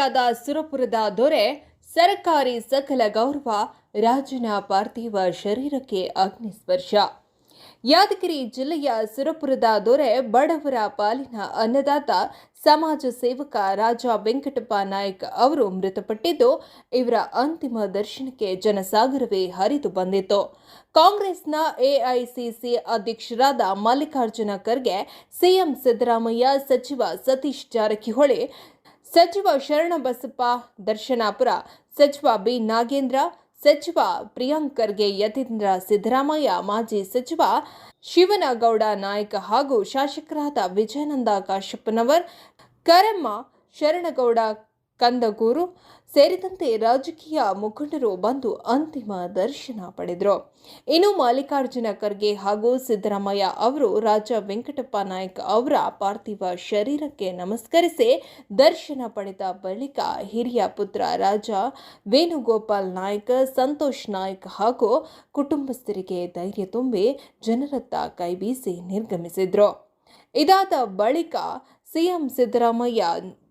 ಜಿಲ್ಲೆಯಾದ ಸುರಪುರದ ದೊರೆ ಸರ್ಕಾರಿ ಸಕಲ ಗೌರವ ರಾಜನ ಪಾರ್ಥಿವ ಶರೀರಕ್ಕೆ ಅಗ್ನಿಸ್ಪರ್ಶ ಯಾದಗಿರಿ ಜಿಲ್ಲೆಯ ಸುರಪುರದ ದೊರೆ ಬಡವರ ಪಾಲಿನ ಅನ್ನದಾತ, ಸಮಾಜ ಸೇವಕ ರಾಜ ವೆಂಕಟಪ್ಪ ನಾಯಕ್ ಅವರು ಮೃತಪಟ್ಟಿದ್ದು, ಇವರ ಅಂತಿಮ ದರ್ಶನಕ್ಕೆ ಜನಸಾಗರವೇ ಹರಿದು ಬಂದಿತ್ತು. ಕಾಂಗ್ರೆಸ್ನ ಎಐಸಿಸಿ ಅಧ್ಯಕ್ಷರಾದ ಮಲ್ಲಿಕಾರ್ಜುನ ಖರ್ಗೆ, ಸಿಎಂ ಸಿದ್ದರಾಮಯ್ಯ ಸಚಿವ ಸತೀಶ್ ಜಾರಕಿಹೊಳಿ ಸಚಿವ ಶರಣಬಸಪ್ಪ ದರ್ಶನಾಪುರ, ಸಚಿವ ಬಿ ನಾಗೇಂದ್ರ, ಸಚಿವ ಪ್ರಿಯಾಂಕ್ ಖರ್ಗೆ ಯತೀಂದ್ರ ಸಿದ್ದರಾಮಯ್ಯ, ಮಾಜಿ ಸಚಿವ ಶಿವನಗೌಡ ನಾಯಕ ಹಾಗೂ ಶಾಸಕರಾದ ವಿಜಯಾನಂದ ಕಾಶಪ್ಪನವರ್, ಕರಮ್ಮ ಶರಣಗೌಡ ಕಂದಗೂರು ಸೇರಿದಂತೆ ರಾಜಕೀಯ ಮುಖಂಡರು ಬಂದು ಅಂತಿಮ ದರ್ಶನ ಪಡೆದರು. ಇನ್ನು ಮಲ್ಲಿಕಾರ್ಜುನ ಖರ್ಗೆ ಹಾಗೂ ಸಿದ್ದರಾಮಯ್ಯ ಅವರು ರಾಜ ವೆಂಕಟಪ್ಪ ನಾಯ್ಕ ಅವರ ಪಾರ್ಥಿವ ಶರೀರಕ್ಕೆ ನಮಸ್ಕರಿಸಿ ದರ್ಶನ ಪಡೆದ ಬಳಿಕ ಹಿರಿಯ ಪುತ್ರ ರಾಜ ವೇಣುಗೋಪಾಲ್ ನಾಯ್ಕ, ಸಂತೋಷ್ ನಾಯ್ಕ ಹಾಗೂ ಕುಟುಂಬಸ್ಥರಿಗೆ ಧೈರ್ಯ ತುಂಬಿ ಜನರತ್ತ ಕೈಬೀಸಿ ನಿರ್ಗಮಿಸಿದ್ರು. ಇದಾದ ಬಳಿಕ ಸಿಎಂ ಸಿದ್ದರಾಮಯ್ಯ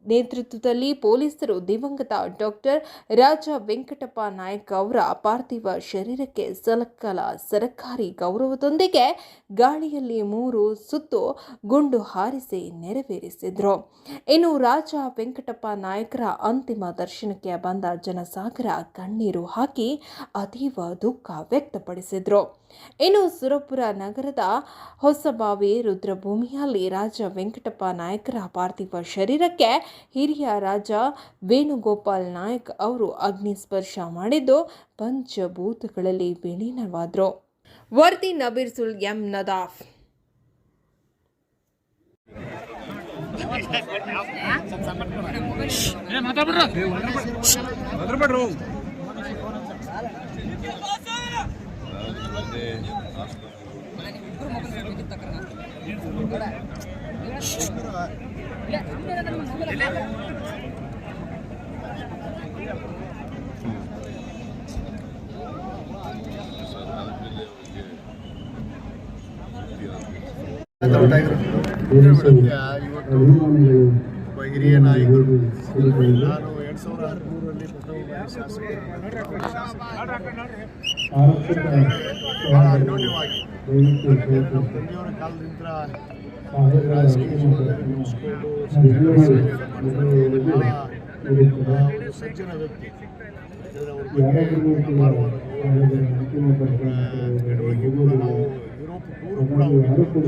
ನೇತೃತ್ವದಲ್ಲಿ ಪೊಲೀಸರು ದಿವಂಗತ ಡಾಕ್ಟರ್ ರಾಜ ವೆಂಕಟಪ್ಪ ನಾಯಕ್ ಅವರ ಪಾರ್ಥಿವ ಶರೀರಕ್ಕೆ ಸಲಕಲ ಸರ್ಕಾರಿ ಗೌರವದೊಂದಿಗೆ ಗಾಳಿಯಲ್ಲಿ ಮೂರು ಸುತ್ತು ಗುಂಡು ಹಾರಿಸಿ ನೆರವೇರಿಸಿದರು. ಇನ್ನು ರಾಜ ವೆಂಕಟಪ್ಪ ನಾಯಕರ ಅಂತಿಮ ದರ್ಶನಕ್ಕೆ ಬಂದ ಜನಸಾಗರ ಕಣ್ಣೀರು ಹಾಕಿ ಅತೀವ ದುಃಖ ವ್ಯಕ್ತಪಡಿಸಿದರು. ಇನ್ನು ಸುರಪುರ ನಗರದ ಹೊಸಬಾವಿ ರುದ್ರಭೂಮಿಯಲ್ಲಿ ರಾಜ ವೆಂಕಟಪ್ಪ ನಾಯಕರ ಪಾರ್ಥಿವ ಶರೀರಕ್ಕೆ ಹಿರಿಯ ರಾಜ ವೇಣುಗೋಪಾಲ್ ನಾಯಕ್ ಅವರು ಅಗ್ನಿ ಸ್ಪರ್ಶ ಮಾಡಿದ್ದು ಪಂಚಭೂತಗಳಲ್ಲಿ ವಿಲೀನವಾದರು. ವರ್ದಿ ನಬೀರ್ ಸುಲ್ ಎಂ ನದಾಫ್. ಒಬ್ಬ ಹಿರಿಯ ನಾಯಕರು ನಾನು ಎರಡ್ ಸಾವಿರದ ಹದಿಮೂರರಲ್ಲಿ ಶಾಸಕ ಬಹಳ ಅನ್ಯೋನ್ಯವಾಗಿ. ನಮ್ಮ ತಂದೆಯವರ ಕಾಲದಿಂದ ಸಜ್ಜನ ವ್ಯಕ್ತಿ ಯುರೋಪ್ ಟೂರು ಕೂಡ